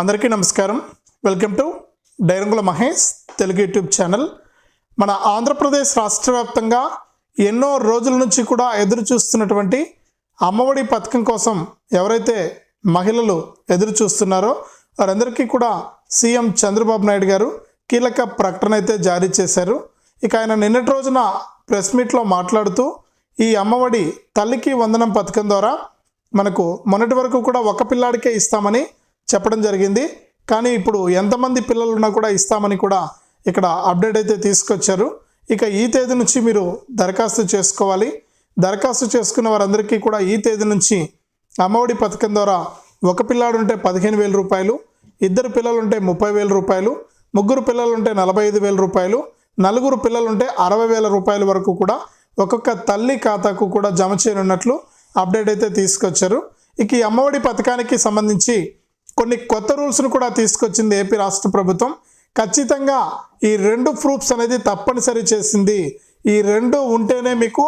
అందరికీ నమస్కారం. Welcome to Dairangula Mahesh Telugu YouTube channel. మన ఆంధ్రప్రదేశ్ రాష్ట్ర వ్యాప్తంగా ఎన్నో రోజుల నుంచి కూడా ఎదురు చూస్తున్నటువంటి అమ్మఒడి పథకం కోసం ఎవరైతే మహిళలు ఎదురు చూస్తున్నారో వారందరికీ కూడా సీఎం చంద్రబాబు నాయుడు గారు కీలక ప్రకటన అయితే జారీ చేశారు. ఇక ఆయన నిన్నటి రోజున ప్రెస్ మీట్లో మాట్లాడుతూ ఈ అమ్మఒడి తల్లికి వందనం పథకం ద్వారా మనకు మొన్నటి వరకు కూడా ఒక పిల్లాడికే ఇస్తామని చెప్పడం జరిగింది. కానీ ఇప్పుడు ఎంతమంది పిల్లలు ఉన్నా కూడా ఇస్తామని కూడా ఇక్కడ అప్డేట్ అయితే తీసుకొచ్చారు. ఇక ఈ తేదీ నుంచి మీరు దరఖాస్తు చేసుకోవాలి. దరఖాస్తు చేసుకున్న వారందరికీ కూడా ఈ తేదీ నుంచి అమ్మఒడి పథకం ద్వారా ఒక పిల్లాడు ఉంటే పదిహేను వేల రూపాయలు ఇద్దరు పిల్లలు ఉంటే ముప్పై వేల రూపాయలు ముగ్గురు పిల్లలు ఉంటే నలభై ఐదు వేల రూపాయలు నలుగురు పిల్లలు ఉంటే అరవై వేల రూపాయల వరకు కూడా ఒక్కొక్క తల్లి ఖాతాకు కూడా జమ చేయనున్నట్లు అప్డేట్ అయితే తీసుకొచ్చారు. ఇక ఈ అమ్మఒడి పథకానికి సంబంధించి కొన్ని కొత్త రూల్స్ను కూడా తీసుకొచ్చింది ఏపీ రాష్ట్ర ప్రభుత్వం. ఖచ్చితంగా ఈ రెండు ప్రూఫ్స్ అనేది తప్పనిసరి చేసింది. ఈ రెండు ఉంటేనే మీకు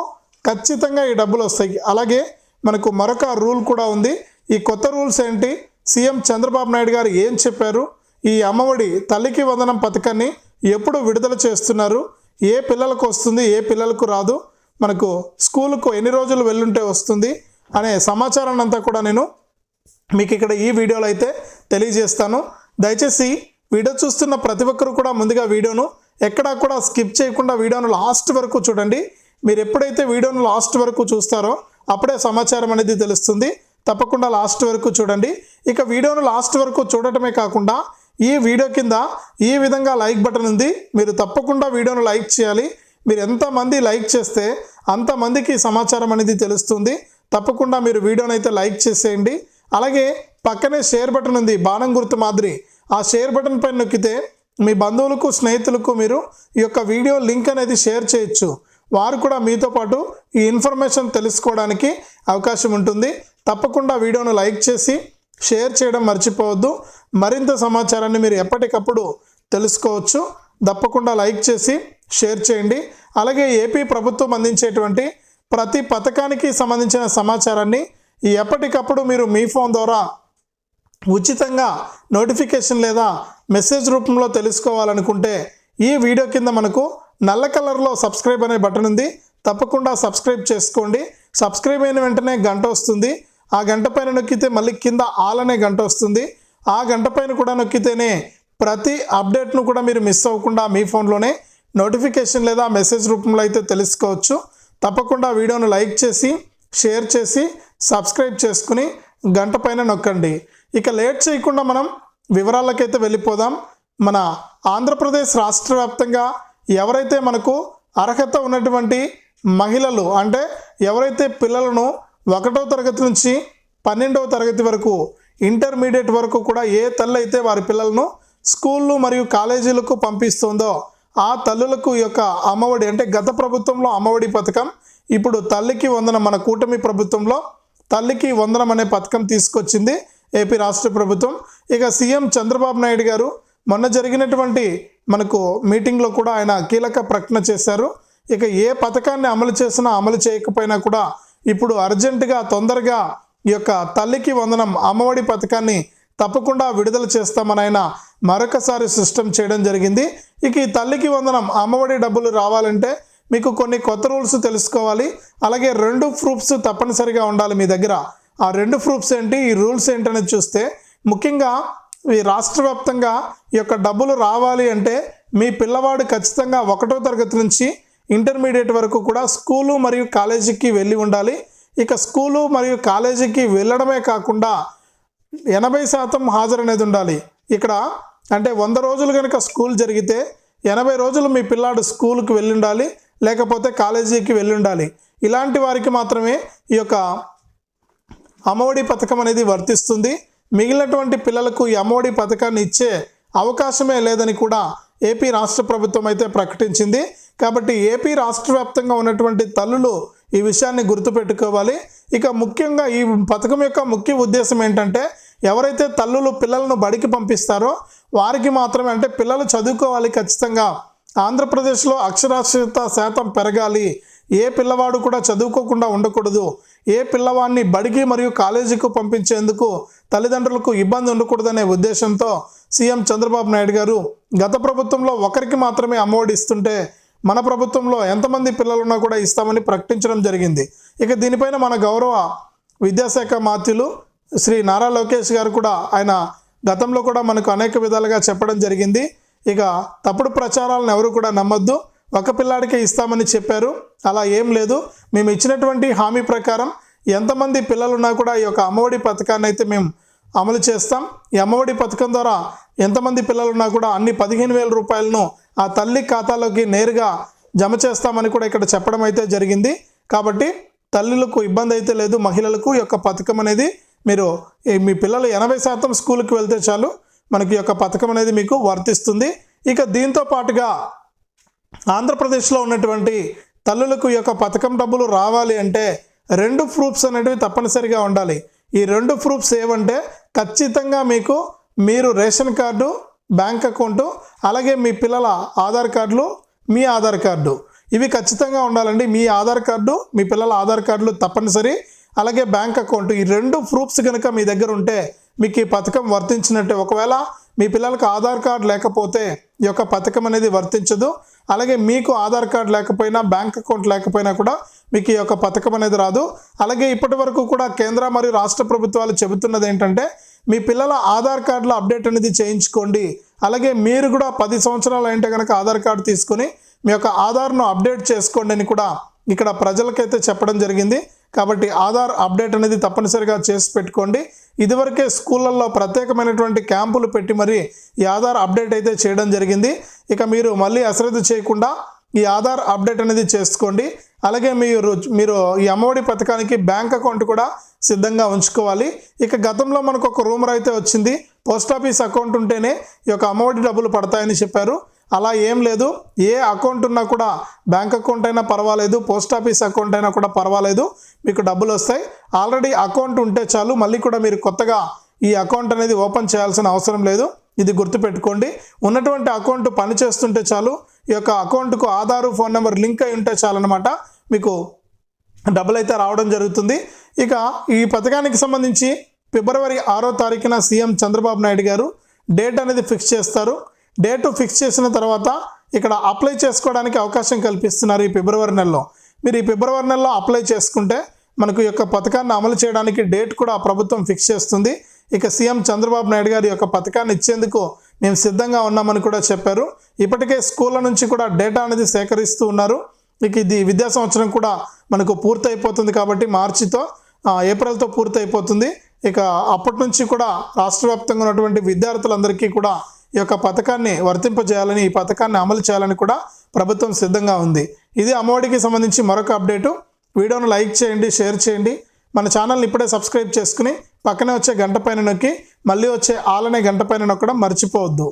ఖచ్చితంగా ఈ డబ్బులు వస్తాయి. అలాగే మనకు మరొక రూల్ కూడా ఉంది. ఈ కొత్త రూల్స్ ఏంటి? సీఎం చంద్రబాబు నాయుడు గారు ఏం చెప్పారు? ఈ అమ్మఒడి తల్లికి వందనం పథకాన్ని ఎప్పుడు విడుదల చేస్తున్నారు? ఏ పిల్లలకు వస్తుంది? ఏ పిల్లలకు రాదు? మనకు స్కూలుకు ఎన్ని రోజులు వెళ్ళుంటే వస్తుంది? అనే సమాచారాన్ని అంతా కూడా నేను మీకు ఇక్కడ ఈ వీడియోలో అయితే తెలియజేస్తాను. దయచేసి వీడియో చూస్తున్న ప్రతి ఒక్కరు కూడా ముందుగా వీడియోను ఎక్కడా కూడా స్కిప్ చేయకుండా వీడియోను లాస్ట్ వరకు చూడండి. మీరు ఎప్పుడైతే వీడియోను లాస్ట్ వరకు చూస్తారో అప్పుడే సమాచారం అనేది తెలుస్తుంది. తప్పకుండా లాస్ట్ వరకు చూడండి. ఇక వీడియోను లాస్ట్ వరకు చూడటమే కాకుండా ఈ వీడియో కింద ఈ విధంగా లైక్ బటన్ ఉంది. మీరు తప్పకుండా వీడియోను లైక్ చేయాలి. మీరు ఎంతమంది లైక్ చేస్తే అంతమందికి సమాచారం అనేది తెలుస్తుంది. తప్పకుండా మీరు వీడియోనైతే అయితే లైక్ చేసేయండి. అలాగే పక్కనే షేర్ బటన్ ఉంది బాణం గుర్తు మాదిరి. ఆ షేర్ బటన్ పైన నొక్కితే మీ బంధువులకు స్నేహితులకు మీరు ఈ యొక్క వీడియో లింక్ అనేది షేర్ చేయొచ్చు. వారు కూడా మీతో పాటు ఈ ఇన్ఫర్మేషన్ తెలుసుకోవడానికి అవకాశం ఉంటుంది. తప్పకుండా వీడియోను లైక్ చేసి షేర్ చేయడం మర్చిపోవద్దు. మరింత సమాచారాన్ని మీరు ఎప్పటికప్పుడు తెలుసుకోవచ్చు. తప్పకుండా లైక్ చేసి షేర్ చేయండి. అలాగే ఏపీ ప్రభుత్వం అందించేటువంటి ప్రతి పథకానికి సంబంధించిన సమాచారాన్ని ఎప్పటికప్పుడు మీరు మీ ఫోన్ ద్వారా ఉచితంగా నోటిఫికేషన్ లేదా మెసేజ్ రూపంలో తెలుసుకోవాలనుకుంటే ఈ వీడియో కింద మనకు నల్ల కలర్లో సబ్స్క్రైబ్ అనే బటన్ ఉంది. తప్పకుండా సబ్స్క్రైబ్ చేసుకోండి. సబ్స్క్రైబ్ అయిన వెంటనే గంట వస్తుంది. ఆ గంట పైన నొక్కితే మళ్ళీ కింద ఆల్ అనే గంట వస్తుంది. ఆ గంట పైన కూడా నొక్కితేనే ప్రతి అప్డేట్ను కూడా మీరు మిస్ అవ్వకుండా మీ ఫోన్లోనే నోటిఫికేషన్ లేదా మెసేజ్ రూపంలో అయితే తెలుసుకోవచ్చు. తప్పకుండా వీడియోను లైక్ చేసి షేర్ చేసి సబ్స్క్రైబ్ చేసుకుని గంట పైన నొక్కండి. ఇక లేట్ చేయకుండా మనం వివరాలకైతే వెళ్ళిపోదాం. మన ఆంధ్రప్రదేశ్ రాష్ట్ర వ్యాప్తంగా ఎవరైతే మనకు అర్హత ఉన్నటువంటి మహిళలు అంటే ఎవరైతే పిల్లలను ఒకటో తరగతి నుంచి పన్నెండవ తరగతి వరకు ఇంటర్మీడియట్ వరకు కూడా ఏ తల్లి అయితే వారి పిల్లలను స్కూళ్ళు మరియు కాలేజీలకు పంపిస్తుందో ఆ తల్లులకు ఈ యొక్క అమ్మఒడి అంటే గత ప్రభుత్వంలో అమ్మఒడి పథకం ఇప్పుడు తల్లికి వందనం మన కూటమి ప్రభుత్వంలో తల్లికి వందనం అనే పథకం తీసుకొచ్చింది ఏపీ రాష్ట్ర ప్రభుత్వం. ఇక సీఎం చంద్రబాబు నాయుడు గారు మొన్న జరిగినటువంటి మనకు మీటింగ్లో కూడా ఆయన కీలక ప్రకటన చేశారు. ఇక ఏ పథకాన్ని అమలు చేసినా అమలు చేయకపోయినా కూడా ఇప్పుడు అర్జెంటుగా తొందరగా ఈ యొక్క తల్లికి వందనం అమ్మఒడి పథకాన్ని తప్పకుండా విడుదల చేస్తామని ఆయన మరొకసారి సిస్టమ్ చేయడం జరిగింది. ఇక ఈ తల్లికి వందనం అమ్మఒడి డబ్బులు రావాలంటే మీకు కొన్ని కొత్త రూల్స్ తెలుసుకోవాలి. అలాగే రెండు ప్రూఫ్స్ తప్పనిసరిగా ఉండాలి మీ దగ్గర. ఆ రెండు ప్రూఫ్స్ ఏంటి ఈ రూల్స్ ఏంటనేది చూస్తే ముఖ్యంగా ఈ రాష్ట్ర వ్యాప్తంగా ఈ యొక్క డబ్బులు రావాలి అంటే మీ పిల్లవాడు ఖచ్చితంగా ఒకటో తరగతి నుంచి ఇంటర్మీడియట్ వరకు కూడా స్కూలు మరియు కాలేజీకి వెళ్ళి ఉండాలి. ఇక స్కూలు మరియు కాలేజీకి వెళ్ళడమే కాకుండా ఎనభై శాతం హాజరు అనేది ఉండాలి. ఇక్కడ అంటే వంద రోజులు కనుక స్కూల్ జరిగితే ఎనభై రోజులు మీ పిల్లాడు స్కూల్కి వెళ్ళి ఉండాలి లేకపోతే కాలేజీకి వెళ్ళి ఉండాలి ఇలాంటి వారికి మాత్రమే ఈ యొక్క అమ్మఒడి పథకం అనేది వర్తిస్తుంది. మిగిలినటువంటి పిల్లలకు ఈ అమ్మఒడి పథకాన్ని ఇచ్చే అవకాశమే లేదని కూడా ఏపీ రాష్ట్ర ప్రభుత్వం అయితే ప్రకటించింది. కాబట్టి ఏపీ రాష్ట్ర వ్యాప్తంగా ఉన్నటువంటి తల్లులు ఈ విషయాన్ని గుర్తుపెట్టుకోవాలి. ఇక ముఖ్యంగా ఈ పథకం యొక్క ముఖ్య ఉద్దేశం ఏంటంటే ఎవరైతే తల్లులు పిల్లలను బడికి పంపిస్తారో వారికి మాత్రమే అంటే పిల్లలు చదువుకోవాలి ఖచ్చితంగా. ఆంధ్రప్రదేశ్లో అక్షరాస్యత శాతం పెరగాలి. ఏ పిల్లవాడు కూడా చదువుకోకుండా ఉండకూడదు. ఏ పిల్లవాడిని బడికి మరియు కాలేజీకి పంపించేందుకు తల్లిదండ్రులకు ఇబ్బంది ఉండకూడదనే ఉద్దేశంతో సీఎం చంద్రబాబు నాయుడు గారు గత ప్రభుత్వంలో ఒకరికి మాత్రమే అమ్మఒడి ఇస్తుంటే మన ప్రభుత్వంలో ఎంతమంది పిల్లలున్నా కూడా ఇస్తామని ప్రకటించడం జరిగింది. ఇక దీనిపైన మన గౌరవ విద్యాశాఖ మాత్యులు శ్రీ నారా లోకేష్ గారు కూడా ఆయన గతంలో కూడా మనకు అనేక విధాలుగా చెప్పడం జరిగింది. ఇక తప్పుడు ప్రచారాలను ఎవరు కూడా నమ్మొద్దు. ఒక పిల్లాడికే ఇస్తామని చెప్పారు. అలా ఏం లేదు. మేము ఇచ్చినటువంటి హామీ ప్రకారం ఎంతమంది పిల్లలున్నా కూడా ఈ యొక్క అమ్మఒడి పథకాన్ని అయితే మేము అమలు చేస్తాం. ఈ అమ్మఒడి పథకం ద్వారా ఎంతమంది పిల్లలున్నా కూడా అన్ని పదిహేను వేల రూపాయలను ఆ తల్లి ఖాతాలోకి నేరుగా జమ చేస్తామని కూడా ఇక్కడ చెప్పడం అయితే జరిగింది. కాబట్టి తల్లులకు ఇబ్బంది అయితే లేదు. మహిళలకు ఈ యొక్క పథకం అనేది మీరు మీ పిల్లలు ఎనభై శాతం స్కూల్కి వెళ్తే చాలు మనకి యొక్క పథకం అనేది మీకు వర్తిస్తుంది. ఇక దీంతో పాటుగా ఆంధ్రప్రదేశ్లో ఉన్నటువంటి తల్లులకు ఈ యొక్క పథకం డబ్బులు రావాలి అంటే రెండు ప్రూఫ్స్ అనేటివి తప్పనిసరిగా ఉండాలి. ఈ రెండు ప్రూఫ్స్ ఏవంటే ఖచ్చితంగా మీకు మీరు రేషన్ కార్డు బ్యాంక్ అకౌంటు అలాగే మీ పిల్లల ఆధార్ కార్డులు మీ ఆధార్ కార్డు. ఇవి ఖచ్చితంగా ఉండాలండి. మీ ఆధార్ కార్డు మీ పిల్లల ఆధార్ కార్డులు తప్పనిసరి. అలాగే బ్యాంక్ అకౌంట్ ఈ రెండు ప్రూఫ్స్ కనుక మీ దగ్గర ఉంటే మీకు ఈ పథకం వర్తించినట్టే. ఒకవేళ మీ పిల్లలకు ఆధార్ కార్డు లేకపోతే ఈ యొక్క పథకం అనేది వర్తించదు. అలాగే మీకు ఆధార్ కార్డు లేకపోయినా బ్యాంక్ అకౌంట్ లేకపోయినా కూడా మీకు ఈ యొక్క పథకం అనేది రాదు. అలాగే ఇప్పటి వరకు కూడా కేంద్ర మరియు రాష్ట్ర ప్రభుత్వాలు చెబుతున్నది ఏంటంటే మీ పిల్లల ఆధార్ కార్డులో అప్డేట్ అనేది చేయించుకోండి. అలాగే మీరు కూడా పది సంవత్సరాలు అయితే కనుక ఆధార్ కార్డు తీసుకొని మీ యొక్క ఆధార్ను అప్డేట్ చేసుకోండి అని కూడా ఇక్కడ ప్రజలకైతే చెప్పడం జరిగింది. కాబట్టి ఆధార్ అప్డేట్ అనేది తప్పనిసరిగా చేసి పెట్టుకోండి. ఇదివరకే స్కూళ్ళల్లో ప్రత్యేకమైనటువంటి క్యాంపులు పెట్టి మరి ఈ ఆధార్ అప్డేట్ అయితే చేయడం జరిగింది. ఇక మీరు మళ్ళీ అశ్రద్ధ చేయకుండా ఈ ఆధార్ అప్డేట్ అనేది చేసుకోండి. అలాగే మీరు మీరు ఈ అమ్మఒడి పథకానికి బ్యాంక్ అకౌంట్ కూడా సిద్ధంగా ఉంచుకోవాలి. ఇక గతంలో మనకు ఒక రూమర్ అయితే వచ్చింది. పోస్ట్ ఆఫీస్ అకౌంట్ ఉంటేనే ఈ యొక్క అమ్మఒడి డబ్బులు పడతాయని చెప్పారు. అలా ఏం లేదు. ఏ అకౌంట్ ఉన్నా కూడా బ్యాంక్ అకౌంట్ అయినా పర్వాలేదు పోస్ట్ ఆఫీస్ అకౌంట్ అయినా కూడా పర్వాలేదు మీకు డబ్బులు వస్తాయి. ఆల్రెడీ అకౌంట్ ఉంటే చాలు మళ్ళీ కూడా మీరు కొత్తగా ఈ అకౌంట్ అనేది ఓపెన్ చేయాల్సిన అవసరం లేదు. ఇది గుర్తుపెట్టుకోండి. ఉన్నటువంటి అకౌంట్ పనిచేస్తుంటే చాలు ఈ యొక్క అకౌంట్కు ఆధారు ఫోన్ నెంబర్ లింక్ అయి ఉంటే చాలన్నమాట. మీకు డబ్బులు అయితే రావడం జరుగుతుంది. ఇక ఈ పథకానికి సంబంధించి ఫిబ్రవరి ఆరో తారీఖున సీఎం చంద్రబాబు నాయుడు గారు డేట్ అనేది ఫిక్స్ చేస్తారు. డేటు ఫిక్స్ చేసిన తర్వాత ఇక్కడ అప్లై చేసుకోవడానికి అవకాశం కల్పిస్తున్నారు ఈ ఫిబ్రవరి నెలలో. మీరు ఈ ఫిబ్రవరి నెలలో అప్లై చేసుకుంటే మనకు యొక్క పథకాన్ని అమలు చేయడానికి డేట్ కూడా ప్రభుత్వం ఫిక్స్ చేస్తుంది. ఇక సీఎం చంద్రబాబు నాయుడు గారి యొక్క పథకాన్ని ఇచ్చేందుకు మేము సిద్ధంగా ఉన్నామని కూడా చెప్పారు. ఇప్పటికే స్కూళ్ళ నుంచి కూడా డేటా అనేది సేకరిస్తూ ఉన్నారు. ఇక ఇది విద్యా సంవత్సరం కూడా మనకు పూర్తయిపోతుంది కాబట్టి మార్చితో ఏప్రిల్తో పూర్తయిపోతుంది. ఇక అప్పటి నుంచి కూడా రాష్ట్ర వ్యాప్తంగా ఉన్నటువంటి విద్యార్థులందరికీ కూడా ఈ యొక్క పథకాన్ని వర్తింపజేయాలని ఈ పథకాన్ని అమలు చేయాలని కూడా ప్రభుత్వం సిద్ధంగా ఉంది. ఇది అమ్మఒడికి సంబంధించి మరొక అప్డేటు. వీడియోను లైక్ చేయండి షేర్ చేయండి. మన ఛానల్ని ఇప్పుడే సబ్స్క్రైబ్ చేసుకుని పక్కనే వచ్చే గంట పైన నొక్కి మళ్ళీ వచ్చే ఆలనే గంట పైన నొక్కడం మర్చిపోవద్దు.